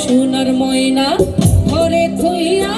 সোনার ময়না ঘরে থইয়া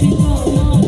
Thank you.